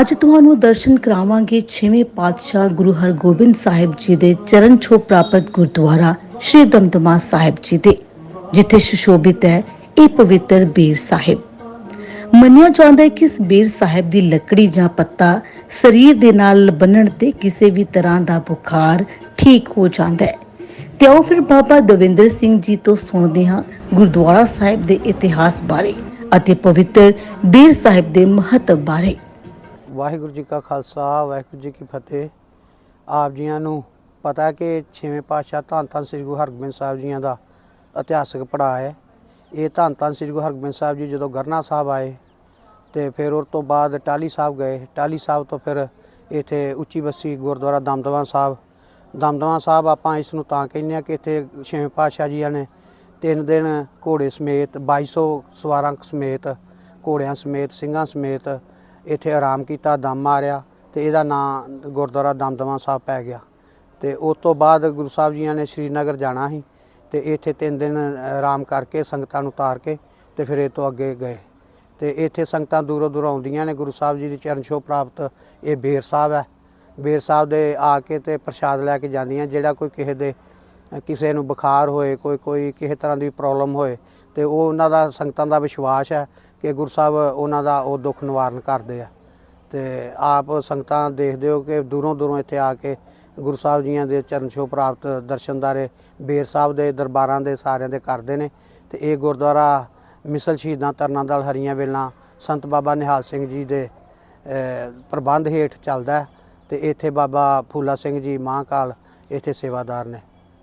ਅੱਜ ਤੁਹਾਨੂੰ ਦਰਸ਼ਨ ਕਰਾਵਾਂਗੇ 6ਵੇਂ ਪਾਤਸ਼ਾਹ ਗੁਰੂ ਹਰਗੋਬਿੰਦ ਸਾਹਿਬ ਜੀ ਦੇ ਚਰਨ ਛੋਹ ਪ੍ਰਾਪਤ ਗੁਰਦੁਆਰਾ ਸ਼੍ਰੀ ਦਮਦਮਾ ਸਾਹਿਬ ਜੀ ਦੇ, ਜਿੱਥੇ ਸੁਸ਼ੋਭਿਤ ਹੈ ਇਹ ਪਵਿੱਤਰ ਬੀਰ ਸਾਹਿਬ। ਮੰਨਿਆ ਜਾਂਦਾ ਹੈ ਕਿ ਇਸ ਬੀਰ ਸਾਹਿਬ ਦੀ ਲੱਕੜੀ ਜਾਂ ਪੱਤਾ ਸਰੀਰ ਦੇ ਨਾਲ ਬੰਨਣ ਤੇ ਕਿਸੇ ਵੀ ਤਰ੍ਹਾਂ ਦਾ ਬੁਖਾਰ ਠੀਕ ਹੋ ਜਾਂਦਾ ਹੈ। ਤੇ ਆਓ ਫਿਰ ਬਾਬਾ ਦਵਿੰਦਰ ਸਿੰਘ ਜੀ ਤੋਂ ਸੁਣਦੇ ਹਾਂ ਗੁਰਦੁਆਰਾ ਸਾਹਿਬ ਦੇ ਇਤਿਹਾਸ ਬਾਰੇ ਅਤੇ ਪਵਿੱਤਰ ਬੀਰ ਸਾਹਿਬ ਦੇ ਮਹੱਤਵ ਬਾਰੇ। ਵਾਹਿਗੁਰੂ ਜੀ ਕਾ ਖਾਲਸਾ, ਵਾਹਿਗੁਰੂ ਜੀ ਕੀ ਫਤਿਹ। ਆਪ ਜੀਆਂ ਨੂੰ ਪਤਾ ਕਿ ਛੇਵੇਂ ਪਾਤਸ਼ਾਹ ਧੰਨ ਧੰਨ ਸ੍ਰੀ ਗੁਰੂ ਹਰਗੋਬਿੰਦ ਸਾਹਿਬ ਜੀਆਂ ਦਾ ਇਤਿਹਾਸਕ ਪੜਾਅ ਹੈ। ਇਹ ਧੰਨ ਧੰਨ ਸ੍ਰੀ ਗੁਰੂ ਹਰਗੋਬਿੰਦ ਸਾਹਿਬ ਜੀ ਜਦੋਂ ਗਰਨਾ ਸਾਹਿਬ ਆਏ ਤੇ ਫਿਰ ਉਸ ਤੋਂ ਬਾਅਦ ਟਾਲੀ ਸਾਹਿਬ ਗਏ। ਟਾਲੀ ਸਾਹਿਬ ਤੋਂ ਫਿਰ ਇੱਥੇ ਉੱਚੀ ਬੱਸੀ ਗੁਰਦੁਆਰਾ ਦਮਦਮਾ ਸਾਹਿਬ। ਦਮਦਮਾ ਸਾਹਿਬ ਆਪਾਂ ਇਸ ਨੂੰ ਤਾਂ ਕਹਿੰਦੇ ਆ ਕਿ ਇੱਥੇ ਛੇਵੇਂ ਪਾਤਸ਼ਾਹ ਜੀਆਂ ਨੇ ਤਿੰਨ ਦਿਨ ਘੋੜੇ ਸਮੇਤ 2200 ਸਵਾਰਾਂ ਸਮੇਤ, ਘੋੜਿਆਂ ਸਮੇਤ, ਸਿੰਘਾਂ ਸਮੇਤ ਇੱਥੇ ਆਰਾਮ ਕੀਤਾ, ਦਮ ਮਾਰਿਆ ਤੇ ਇਹਦਾ ਨਾਂ ਗੁਰਦੁਆਰਾ ਦਮਦਮਾ ਸਾਹਿਬ ਪੈ ਗਿਆ। ਤੇ ਉਸ ਤੋਂ ਬਾਅਦ ਗੁਰੂ ਸਾਹਿਬ ਜੀਆਂ ਨੇ ਸ਼੍ਰੀਨਗਰ ਜਾਣਾ ਸੀ ਤੇ ਇੱਥੇ ਤਿੰਨ ਦਿਨ ਆਰਾਮ ਕਰਕੇ ਸੰਗਤਾਂ ਨੂੰ ਉਤਾਰ ਕੇ ਤੇ ਫਿਰ ਇਹ ਤੋਂ ਅੱਗੇ ਗਏ। ਤੇ ਇੱਥੇ ਸੰਗਤਾਂ ਦੂਰੋਂ ਦੂਰੋਂ ਆਉਂਦੀਆਂ ਨੇ, ਗੁਰੂ ਸਾਹਿਬ ਜੀ ਦੀ ਚਰਨ ਛੋਹ ਪ੍ਰਾਪਤ ਇਹ ਬੇਰ ਸਾਹਿਬ ਹੈ। ਬੇਰ ਸਾਹਿਬ ਦੇ ਆ ਕੇ ਤੇ ਪ੍ਰਸ਼ਾਦ ਲੈ ਕੇ ਜਾਂਦੀਆਂ, ਜਿਹੜਾ ਕੋਈ ਕਿਸੇ ਦੇ, ਕਿਸੇ ਨੂੰ ਬੁਖਾਰ ਹੋਏ, ਕੋਈ ਕੋਈ ਕਿਸੇ ਤਰ੍ਹਾਂ ਦੀ ਪ੍ਰੋਬਲਮ ਹੋਏ ਤੇ ਉਹ ਉਹਨਾਂ ਦਾ ਸੰਗਤਾਂ ਦਾ ਵਿਸ਼ਵਾਸ ਹੈ ਕਿ ਗੁਰੂ ਸਾਹਿਬ ਉਹਨਾਂ ਦਾ ਉਹ ਦੁੱਖ ਨਿਵਾਰਨ ਕਰਦੇ ਆ। ਤੇ ਆਪ ਸੰਗਤਾਂ ਦੇਖਦੇ ਹੋ ਕਿ ਦੂਰੋਂ ਦੂਰੋਂ ਇੱਥੇ ਆ ਕੇ ਗੁਰੂ ਸਾਹਿਬ ਜੀਆਂ ਦੇ ਚਰਨ ਛੋਹ ਪ੍ਰਾਪਤ ਦਰਸ਼ਨਦਾਰੇ ਬੇਰ ਸਾਹਿਬ ਦੇ ਦਰਬਾਰਾਂ ਦੇ ਸਾਰਿਆਂ ਦੇ ਕਰਦੇ ਨੇ। ਤੇ ਇਹ ਗੁਰਦੁਆਰਾ ਮਿਸਲ ਸ਼ਹੀਦਾਂ ਤਰਨਾ ਦਲ ਹਰੀਆਂ ਵੇਲਾਂ ਸੰਤ ਬਾਬਾ ਨਿਹਾਲ ਸਿੰਘ ਜੀ ਦੇ ਪ੍ਰਬੰਧ ਹੇਠ ਚੱਲਦਾ ਹੈ। ਤੇ ਇੱਥੇ ਬਾਬਾ ਫੂਲਾ ਸਿੰਘ ਜੀ ਮਹਾਂਕਾਲ ਇੱਥੇ ਸੇਵਾਦਾਰ ਨੇ।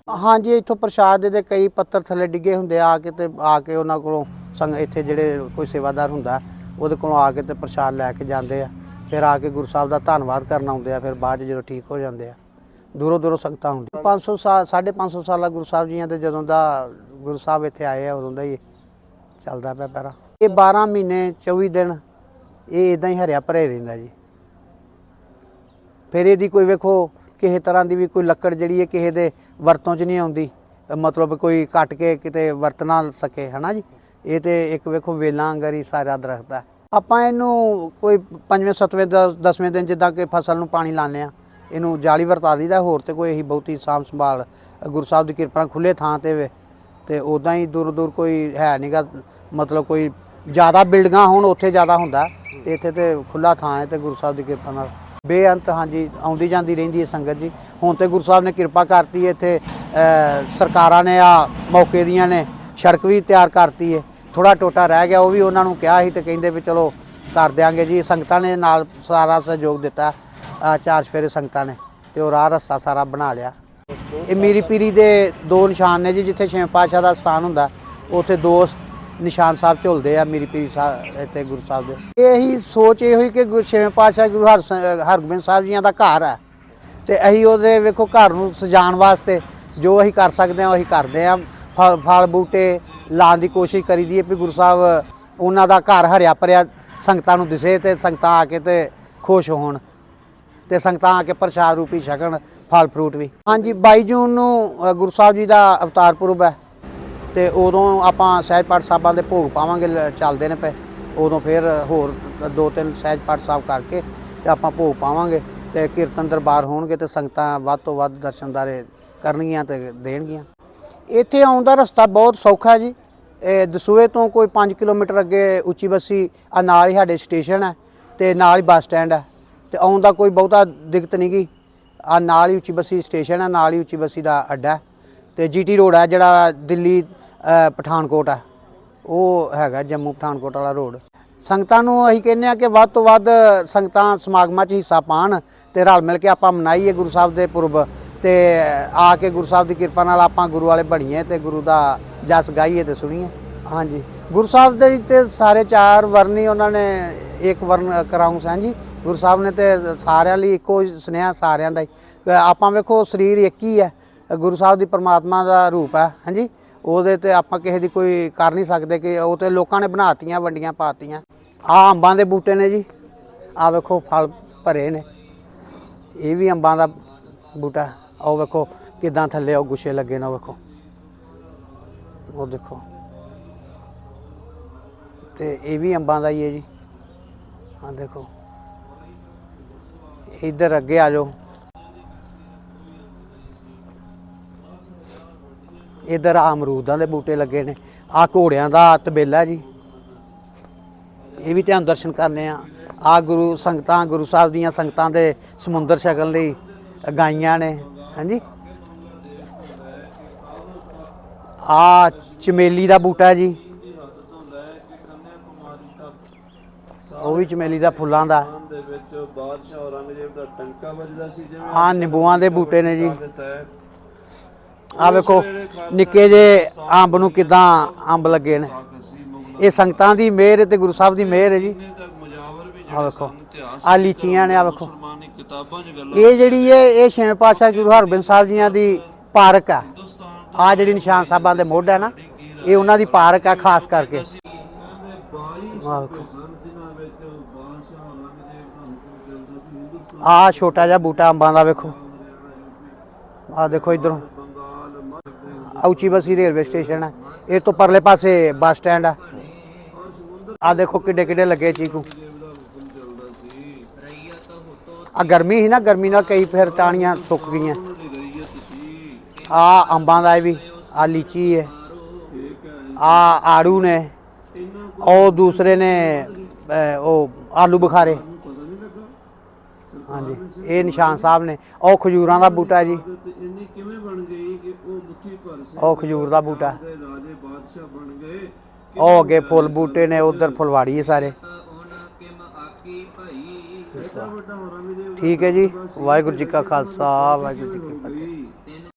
ਹਾਂਜੀ, ਇੱਥੋਂ ਪ੍ਰਸ਼ਾਦ ਦੇ ਕਈ ਪੱਤਰ ਥੱਲੇ ਡਿੱਗੇ ਹੁੰਦੇ ਆ ਕੇ ਤੇ ਆ ਕੇ ਉਹਨਾਂ ਕੋਲੋਂ ਸੰਗ ਇੱਥੇ ਜਿਹੜੇ ਕੋਈ ਸੇਵਾਦਾਰ ਹੁੰਦਾ, ਉਹਦੇ ਕੋਲੋਂ ਆ ਕੇ ਤੇ ਪ੍ਰਸ਼ਾਦ ਲੈ ਕੇ ਜਾਂਦੇ ਆ। ਫਿਰ ਆ ਕੇ ਗੁਰੂ ਸਾਹਿਬ ਦਾ ਧੰਨਵਾਦ ਕਰਨ ਆਉਂਦੇ ਆ, ਫਿਰ ਬਾਅਦ 'ਚ ਜਦੋਂ ਠੀਕ ਹੋ ਜਾਂਦੇ ਆ। ਦੂਰੋਂ ਦੂਰੋਂ ਸੰਗਤਾਂ ਹੁੰਦੀਆਂ। 500 ਸਾਲ 550 ਸਾਲਾ ਗੁਰੂ ਸਾਹਿਬ ਜੀਆਂ ਦੇ ਜਦੋਂ ਦਾ ਗੁਰੂ ਸਾਹਿਬ ਇੱਥੇ ਆਏ ਆ, ਉਦੋਂ ਦਾ ਹੀ ਚੱਲਦਾ ਪਿਆ ਪੈਰਾ। ਇਹ 12 ਮਹੀਨੇ 24 ਦਿਨ, ਇਹ ਇਦਾਂ ਹੀ ਹਰਿਆ ਭਰੇ ਰਹਿੰਦਾ ਜੀ। ਫਿਰ ਇਹਦੀ ਕੋਈ ਵੇਖੋ, ਕਿਸੇ ਤਰ੍ਹਾਂ ਦੀ ਵੀ ਕੋਈ ਲੱਕੜ ਜਿਹੜੀ ਹੈ ਕਿਸੇ ਦੇ ਵਰਤੋਂ 'ਚ ਨਹੀਂ ਆਉਂਦੀ। ਮਤਲਬ ਕੋਈ ਕੱਟ ਕੇ ਕਿਤੇ ਵਰਤ ਨਾ ਸਕੇ, ਹਨਾ ਜੀ? ਇਹ ਤੇ ਇੱਕ ਵੇਖੋ ਵੇਲਾਂ ਅੰਗਰ ਹੀ ਸਾਰਾ ਦਰਖਤ ਹੈ। ਆਪਾਂ ਇਹਨੂੰ ਕੋਈ ਪੰਜਵੇਂ, ਸੱਤਵੇਂ, ਦਸ- ਦਸਵੇਂ ਦਿਨ ਜਿੱਦਾਂ ਕਿ ਫਸਲ ਨੂੰ ਪਾਣੀ ਲਾਉਂਦੇ ਆ ਇਹਨੂੰ ਜਾਲੀ ਵਰਤਾ ਦਈਦਾ ਹੋਰ ਤੇ ਕੋਈ ਇਹੀ ਬਹੁਤੀ ਸਾਂਭ ਸੰਭਾਲ, ਗੁਰੂ ਸਾਹਿਬ ਦੀ ਕਿਰਪਾ ਨਾਲ ਖੁੱਲੇ ਥਾਂ ਤੇ ਵੇ। ਤੇ ਉਦਾਂ ਹੀ ਦੂਰ ਦੂਰ ਕੋਈ ਹੈ ਨਹੀਂਗਾ ਮਤਲਬ ਕੋਈ ਜ਼ਿਆਦਾ ਬਿਲਡਿੰਗਾਂ ਹੋਣ ਉੱਥੇ ਜ਼ਿਆਦਾ ਹੁੰਦਾ, ਤੇ ਇੱਥੇ ਤੇ ਖੁੱਲਾ ਥਾਂ ਹੈ ਤੇ ਗੁਰੂ ਸਾਹਿਬ ਦੀ ਕਿਰਪਾ ਨਾਲ। ਬੇਅੰਤ ਹਾਂਜੀ, ਆਉਂਦੀ ਜਾਂਦੀ ਰਹਿੰਦੀ ਹੈ ਸੰਗਤ ਜੀ। ਹੁਣ ਤੇ ਗੁਰੂ ਸਾਹਿਬ ਨੇ ਕਿਰਪਾ ਕਰਤੀ ਹੈ ਇੱਥੇ ਸਰਕਾਰਾਂ ਨੇ ਆ ਮੌਕੇ ਦੀਆਂ ਨੇ, ਸੜਕ ਵੀ ਤਿਆਰ ਕਰਤੀ ਹੈ। ਥੋੜਾ ਟੋਟਾ ਰਹਿ ਗਿਆ, ਉਹ ਵੀ ਉਹਨਾਂ ਨੂੰ ਕਿਹਾ ਸੀ ਤੇ ਕਹਿੰਦੇ ਵੀ ਚਲੋ ਕਰ ਦਿਆਂਗੇ ਜੀ। ਸੰਗਤਾਂ ਨੇ ਨਾਲ ਸਾਰਾ ਸਹਿਯੋਗ ਦਿੱਤਾ। ਚਾਰ ਸਫੇਰੇ ਸੰਗਤਾਂ ਨੇ ਤੇ ਉਹ ਰਾਹ ਰਸਤਾ ਸਾਰਾ ਬਣਾ ਲਿਆ। ਇਹ ਮੀਰੀ ਪੀਰੀ ਦੇ ਦੋ ਨਿਸ਼ਾਨ ਨੇ ਜੀ, ਜਿੱਥੇ ਛੇਵੇਂ ਪਾਤਸ਼ਾਹ ਦਾ ਸਥਾਨ ਹੁੰਦਾ, ਉੱਥੇ ਦੋ ਨਿਸ਼ਾਨ ਸਾਹਿਬ ਝੁਲਦੇ ਆ ਮੀਰੀ ਪੀਰੀ ਸਾਹਿਬ ਇੱਥੇ ਗੁਰੂ ਸਾਹਿਬ ਦੇ। ਇਹੀ ਸੋਚ ਇਹ ਹੋਈ ਕਿ ਗੁਰੂ ਛੇਵੇਂ ਪਾਤਸ਼ਾਹ ਗੁਰੂ ਹਰ ਹਰਗੋਬਿੰਦ ਸਾਹਿਬ ਜੀਆਂ ਦਾ ਘਰ ਹੈ ਤੇ ਅਸੀਂ ਉਹਦੇ ਵੇਖੋ ਘਰ ਨੂੰ ਸਜਾਉਣ ਵਾਸਤੇ ਜੋ ਅਸੀਂ ਕਰ ਸਕਦੇ ਹਾਂ, ਉਹੀ ਕਰਦੇ ਹਾਂ। ਫਲ ਫਲ ਬੂਟੇ ਲਾਉਣ ਦੀ ਕੋਸ਼ਿਸ਼ ਕਰੀਦੀ ਹੈ ਵੀ ਗੁਰੂ ਸਾਹਿਬ ਉਹਨਾਂ ਦਾ ਘਰ ਹਰਿਆ ਭਰਿਆ ਸੰਗਤਾਂ ਨੂੰ ਦਿਸੇ ਤੇ ਸੰਗਤਾਂ ਆ ਕੇ ਤੇ ਖੁਸ਼ ਹੋਣ ਤੇ ਸੰਗਤਾਂ ਆ ਕੇ ਪ੍ਰਸ਼ਾਦ ਰੂਪੀ ਛਕਣ, ਫਲ ਫਰੂਟ ਵੀ। ਹਾਂਜੀ 22 ਜੂਨ ਨੂੰ ਗੁਰੂ ਸਾਹਿਬ ਜੀ ਦਾ ਅਵਤਾਰ ਪੁਰਬ ਹੈ ਤੇ ਉਦੋਂ ਆਪਾਂ ਸਹਿਜ ਪਾਠ ਸਾਹਿਬਾਂ ਦੇ ਭੋਗ ਪਾਵਾਂਗੇ, ਲ- ਚੱਲਦੇ ਨੇ ਪਏ। ਉਦੋਂ ਫਿਰ ਹੋਰ ਦੋ ਤਿੰਨ ਸਹਿਜ ਪਾਠ ਸਾਹਿਬ ਕਰਕੇ ਤੇ ਆਪਾਂ ਭੋਗ ਪਾਵਾਂਗੇ ਤੇ ਕੀਰਤਨ ਦਰਬਾਰ ਹੋਣਗੇ ਤੇ ਸੰਗਤਾਂ ਵੱਧ ਤੋਂ ਵੱਧ ਦਰਸ਼ਨਦਾਰੇ ਕਰਨਗੀਆਂ ਤੇ ਦੇਣਗੀਆਂ। ਇੱਥੇ ਆਉਣ ਦਾ ਰਸਤਾ ਬਹੁਤ ਸੌਖਾ ਜੀ। ਇਹ ਦਸੂਏ ਤੋਂ ਕੋਈ 5 ਕਿਲੋਮੀਟਰ ਅੱਗੇ ਉੱਚੀ ਬੱਸੀ ਆ ਨਾਲ ਹੀ ਸਾਡੇ ਸਟੇਸ਼ਨ ਹੈ ਤੇ ਨਾਲ ਹੀ ਬੱਸ ਸਟੈਂਡ ਹੈ। ਤੇ ਆਉਣ ਦਾ ਕੋਈ ਬਹੁਤਾ ਦਿੱਕਤ ਨਹੀਂ ਗੀ। ਆ ਨਾਲ ਹੀ ਉੱਚੀ ਬੱਸੀ ਸਟੇਸ਼ਨ ਹੈ, ਨਾਲ ਹੀ ਉੱਚੀ ਬੱਸੀ ਦਾ ਅੱਡਾ ਹੈ। ਤੇ ਜੀਟੀ ਰੋਡ ਹੈ ਜਿਹੜਾ ਦਿੱਲੀ ਪਠਾਨਕੋਟ ਹੈ। ਉਹ ਹੈਗਾ ਜੰਮੂ ਪਠਾਨਕੋਟ ਵਾਲਾ ਰੋਡ। ਸੰਗਤਾਂ ਨੂੰ ਅਸੀਂ ਕਹਿੰਦੇ ਆ ਕਿ ਵੱਧ ਤੋਂ ਵੱਧ ਸੰਗਤਾਂ ਸਮਾਗਮਾਂ 'ਚ ਹਿੱਸਾ ਪਾਣ ਤੇ ਰਲ ਮਿਲ ਕੇ ਆਪਾਂ ਮਨਾਈਏ ਗੁਰੂ ਸਾਹਿਬ ਦੇ ਪੁਰਬ। ਤੇ ਆ ਕੇ ਗੁਰੂ ਸਾਹਿਬ ਦੀ ਕਿਰਪਾ ਨਾਲ ਆਪਾਂ ਗੁਰੂ ਵਾਲੇ ਬਣੀਏ ਤੇ ਗੁਰੂ ਦਾ ਜਸ ਗਾਈਏ ਤੇ ਸੁਣੀਏ। ਹਾਂਜੀ। ਗੁਰੂ ਸਾਹਿਬ ਦੇ ਤੇ ਸਾਰੇ ਚਾਰ ਵਰਨ ਹੀ ਉਹਨਾਂ ਨੇ ਇੱਕ ਵਰਨ ਕਰਾਉਂ ਸਾਂ ਜੀ। ਗੁਰੂ ਸਾਹਿਬ ਨੇ ਤੇ ਸਾਰਿਆਂ ਲਈ ਇੱਕੋ ਸੁਨੇਹਾ ਸਾਰਿਆਂ ਦਾ ਹੀ। ਆਪਾਂ ਵੇਖੋ ਸਰੀਰ ਇੱਕ ਹੀ ਹੈ। ਗੁਰੂ ਸਾਹਿਬ ਦੀ ਪਰਮਾਤਮਾ ਦਾ ਰੂਪ ਹੈ। ਹਾਂਜੀ। ਉਹਦੇ ਤੇ ਆਪਾਂ ਕਿਸੇ ਦੀ ਕੋਈ ਕਰ ਨਹੀਂ ਸਕਦੇ ਕਿ ਉਹ ਤੇ ਲੋਕਾਂ ਨੇ ਬਣਾਤੀਆਂ, ਵੰਡੀਆਂ ਪਾਤੀਆਂ। ਆ ਅੰਬਾਂ ਦੇ ਬੂਟੇ ਨੇ ਜੀ। ਆ ਵੇਖੋ ਫਲ ਭਰੇ ਨੇ। ਇਹ ਵੀ ਅੰਬਾਂ ਦਾ ਬੂਟਾ। ਉਹ ਵੇਖੋ ਕਿਦਾਂ ਥੱਲੇ ਉਹ ਗੁੱਛੇ ਲੱਗੇ ਨੇ ਉਹ ਵੇਖੋ। ਉਹ ਦੇਖੋ। ਤੇ ਇਹ ਵੀ ਅੰਬਾਂ ਦਾ ਹੀ ਹੈ ਜੀ। ਆ ਦੇਖੋ। ਇੱਧਰ ਅੱਗੇ ਆ ਜਾਓ। ਇੱਧਰ ਆ ਅਮਰੂਦਾਂ ਦੇ ਬੂਟੇ ਲੱਗੇ ਨੇ। ਆ ਘੋੜਿਆਂ ਦਾ ਤਬੇਲਾ ਜੀ। ਇਹ ਵੀ ਧਿਆਨ ਦਰਸ਼ਨ ਕਰਨੇ ਆ। ਆ ਗੁਰੂ ਸੰਗਤਾਂ, ਗੁਰੂ ਸਾਹਿਬ ਦੀਆਂ ਸੰਗਤਾਂ ਦੇ ਸਮੁੰਦਰ ਛਕਣ ਲਈ ਗਾਈਆਂ ਨੇ। ਹਾਂਜੀ। ਆ ਚਮੇਲੀ ਦਾ ਬੂਟਾ ਜੀ। ਉਹ ਵੀ ਚਮੇਲੀ ਦਾ ਫੁੱਲਾਂ ਦਾ। ਦੇ ਵਿੱਚ ਬਾਦਸ਼ਾਹ ਔਰੰਗਜ਼ੇਬ ਦਾ ਟੰਕਾ ਵੱਜਦਾ ਸੀ ਜਿਵੇਂ ਆ ਨਿੰਬੂਆਂ ਦੇ ਬੂਟੇ ਨੇ ਜੀ। ਆ ਵੇਖੋ, ਨਿੱਕੇ ਜੇ ਅੰਬ ਨੂੰ ਕਿਦਾਂ ਅੰਬ ਲੱਗੇ ਨੇ। ਇਹ ਸੰਗਤਾਂ ਦੀ ਮਿਹਰ ਤੇ ਗੁਰੂ ਸਾਹਿਬ ਦੀ ਮਿਹਰ ਹੈ ਜੀ। ਆ ਵੇਖੋ। ਆ ਲੀਚੀਆਂ ਨੇ ਆ ਵੇਖੋ। ਇਹ ਜਿਹੜੀ ਹੈ ਇਹ ਛੇਵੇਂ ਪਾਤਸ਼ਾਹ ਗੁਰੂ ਹਰਗੋਬਿੰਦ ਸਾਹਿਬ ਜੀਆਂ ਦੀ ਪਾਰਕ ਆ। ਆ ਜਿਹੜੀ ਨਿਸ਼ਾਨ ਸਾਹਿਬਾਂ ਦੇ ਮੋਢ ਹੈ ਨਾ ਇਹ ਉਹਨਾਂ ਦੀ ਪਾਰਕ ਆ ਖਾਸ ਕਰਕੇ। ਦੇ 22 ਆ ਵੇਖੋ। ਆ ਛੋਟਾ ਜਿਹਾ ਬੂਟਾ ਅੰਬਾਂ ਦਾ ਵੇਖੋ। ਆ ਦੇਖੋ ਇਧਰੋਂ। ਉੱਚੀ ਬਸੀ ਰੇਲਵੇ ਸਟੇਸ਼ਨ ਹੈ ਇਹ ਤੋਂ ਪਰਲੇ ਪਾਸੇ ਬੱਸ ਸਟੈਂਡ ਆ। ਆ ਦੇਖੋ ਕਿੱਡੇ ਕਿੱਡੇ ਲੱਗੇ ਚੀਕੂ। ਆ ਗਰਮੀ ਸੀ ਨਾ, ਗਰਮੀ ਨਾਲ ਕਈ ਫਿਰ ਟਾਹਣੀਆਂ ਸੁੱਕ ਗਈਆਂ। ਆ ਅੰਬਾਂ ਦਾ ਵੀ, ਆ ਲੀਚੀ ਹੈ ਆ ਆੜੂ ਨੇ, ਉਹ ਦੂਸਰੇ ਨੇ ਉਹ ਆਲੂ ਬੁਖਾਰੇ। ਹਾਂਜੀ, ਇਹ ਨਿਸ਼ਾਨ ਸਾਹਿਬ ਨੇ। ਉਹ ਖਜੂਰਾਂ ਦਾ ਬੂਟਾ ਜੀ। ਇੰਨੀ ਕਿਵੇਂ ਬਣ ਗਈ ਕਿ ਉਹ ਮੁੱਠੀ ਭਰ ਸੇ ਉਹ ਖਜੂਰ ਦਾ ਬੂਟਾ। ਰਾਜੇ ਬਾਦਸ਼ਾਹ ਬਣ ਗਏ ਉਹ ਅੱਗੇ ਫੁੱਲ ਬੂਟੇ ਨੇ, ਉਧਰ ਫੁਲਵਾੜੀ ਹੈ ਸਾਰੇ। ਠੀਕ ਹੈ ਜੀ ਵਾਹਿਗੁਰੂ ਜੀ ਕਾ ਖਾਲਸਾ ਵਾਹਿਗੁਰੂ ਜੀ ਕੀ